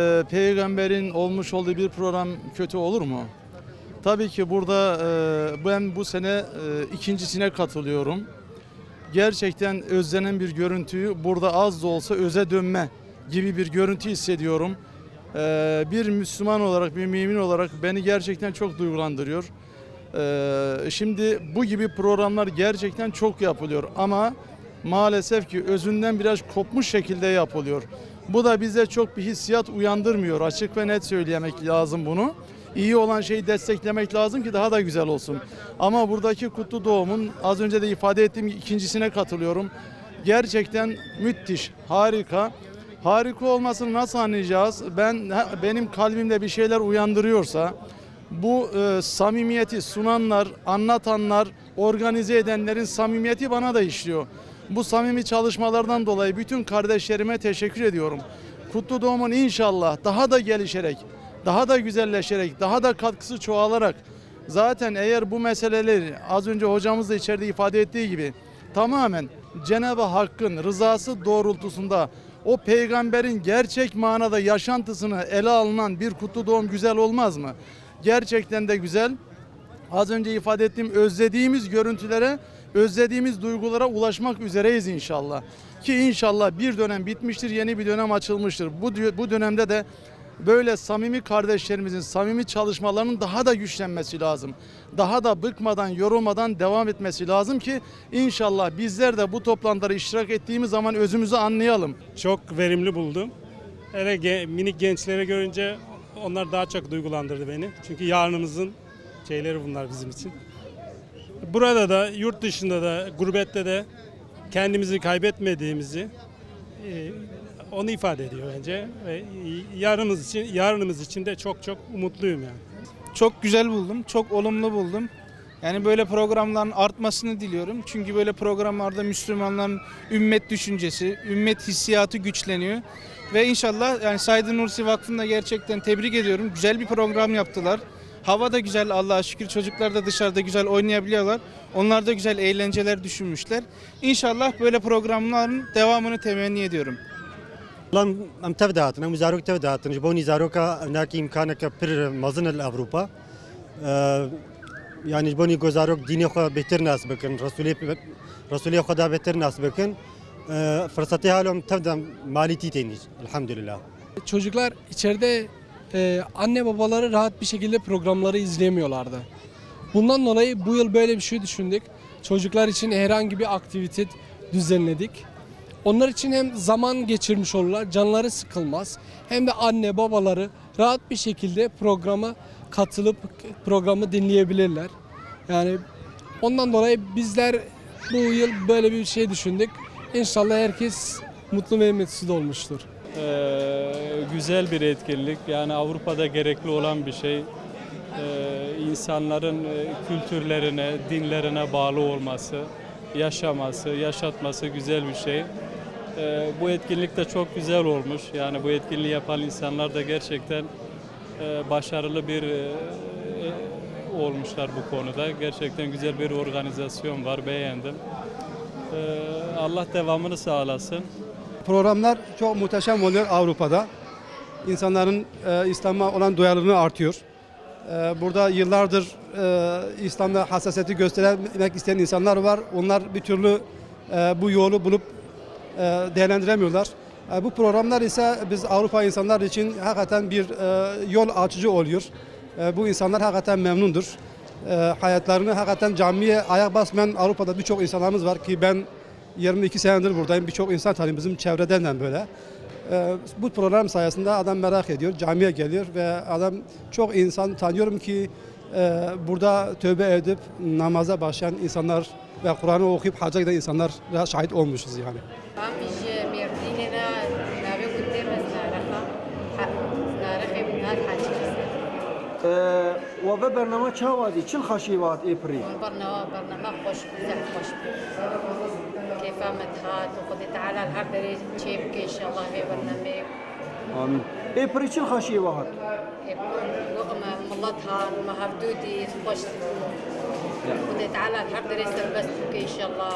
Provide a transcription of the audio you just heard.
Ee, Peygamberin olmuş olduğu bir program kötü olur mu? Tabii ki burada e, ben bu sene e, ikincisine katılıyorum. Gerçekten özlenen bir görüntüyü burada az da olsa öze dönme gibi bir görüntü hissediyorum. Ee, bir Müslüman olarak, bir mümin olarak beni gerçekten çok duygulandırıyor. Ee, şimdi bu gibi programlar gerçekten çok yapılıyor ama maalesef ki özünden biraz kopmuş şekilde yapılıyor. Bu da bize çok bir hissiyat uyandırmıyor. Açık ve net söylemek lazım bunu. İyi olan şeyi desteklemek lazım ki daha da güzel olsun. Ama buradaki kutlu doğumun az önce de ifade ettiğim ikincisine katılıyorum. Gerçekten müthiş, harika. Harika olmasını nasıl anlayacağız? Ben benim kalbimde bir şeyler uyandırıyorsa bu e, samimiyeti sunanlar, anlatanlar, organize edenlerin samimiyeti bana da işliyor. Bu samimi çalışmalardan dolayı bütün kardeşlerime teşekkür ediyorum. Kutlu Doğum'un inşallah daha da gelişerek, daha da güzelleşerek, daha da katkısı çoğalarak zaten eğer bu meseleleri az önce hocamız da içeride ifade ettiği gibi tamamen Cenab-ı Hakk'ın rızası doğrultusunda o peygamberin gerçek manada yaşantısını ele alınan bir kutlu doğum güzel olmaz mı? Gerçekten de güzel. Az önce ifade ettiğim özlediğimiz görüntülere, özlediğimiz duygulara ulaşmak üzereyiz inşallah. Ki inşallah bir dönem bitmiştir, yeni bir dönem açılmıştır. Bu bu dönemde de böyle samimi kardeşlerimizin samimi çalışmalarının daha da güçlenmesi lazım. Daha da bıkmadan, yorulmadan devam etmesi lazım ki inşallah bizler de bu toplantılara iştirak ettiğimiz zaman özümüzü anlayalım. Çok verimli buldum. Hele minik gençleri görünce onlar daha çok duygulandırdı beni. Çünkü yarınımızın şeyleri bunlar bizim için. Burada da yurt dışında da gurbette de kendimizi kaybetmediğimizi e, onu ifade ediyor bence ve yarınımız için yarınımız için de çok çok umutluyum yani. Çok güzel buldum, çok olumlu buldum. Yani böyle programların artmasını diliyorum. Çünkü böyle programlarda Müslümanların ümmet düşüncesi, ümmet hissiyatı güçleniyor. Ve inşallah yani Said Nursi Vakfı'nda gerçekten tebrik ediyorum. Güzel bir program yaptılar. Hava da güzel Allah'a şükür. Çocuklar da dışarıda güzel oynayabiliyorlar. Onlar da güzel eğlenceler düşünmüşler. İnşallah böyle programların devamını temenni ediyorum. Lan em tev dahatin, em zarok tev dahatin. Ji bo nizaroka naki imkanaka pir el Avrupa. Yani ji bo nigozarok dini xwe bêtir nas bikin, Resulê xwe da bêtir nas bikin. Fırsatı halom tev da mali tîtênî. Elhamdülillah. Çocuklar içeride e, anne babaları rahat bir şekilde programları izleyemiyorlardı. Bundan dolayı bu yıl böyle bir şey düşündük. Çocuklar için herhangi bir aktivite düzenledik. Onlar için hem zaman geçirmiş olurlar, canları sıkılmaz. Hem de anne babaları rahat bir şekilde programa katılıp programı dinleyebilirler. Yani ondan dolayı bizler bu yıl böyle bir şey düşündük. İnşallah herkes mutlu ve mesut olmuştur. Ee, güzel bir etkinlik. Yani Avrupa'da gerekli olan bir şey. Ee, insanların e, kültürlerine, dinlerine bağlı olması, yaşaması, yaşatması güzel bir şey. Ee, bu etkinlik de çok güzel olmuş. Yani bu etkinliği yapan insanlar da gerçekten e, başarılı bir e, olmuşlar bu konuda. Gerçekten güzel bir organizasyon var, beğendim. Ee, Allah devamını sağlasın. Programlar çok muhteşem oluyor Avrupa'da. İnsanların e, İslam'a olan duyarlılığı artıyor. E, burada yıllardır e, İslam'da hassasiyeti göstermek isteyen insanlar var. Onlar bir türlü e, bu yolu bulup e, değerlendiremiyorlar. E, bu programlar ise biz Avrupa insanlar için hakikaten bir e, yol açıcı oluyor. E, bu insanlar hakikaten memnundur. E, hayatlarını hakikaten camiye ayak basmayan Avrupa'da birçok insanlarımız var ki ben 22 senedir buradayım. Birçok insan tanıyorum bizim çevreden de böyle. Ee, bu program sayesinde adam merak ediyor, camiye geliyor ve adam çok insan tanıyorum ki e, burada tövbe edip namaza başlayan insanlar ve Kur'an'ı okuyup hacca giden insanlara şahit olmuşuz yani. و به برنامه چه وادی چه خاشی واد ایپری برنامه برنامه خوش خوش كيف مدهات و خودت الهر دريج چیپ كي ان شاء الله في برنامج امين چه خاشي واد لقمه خوش ان شاء الله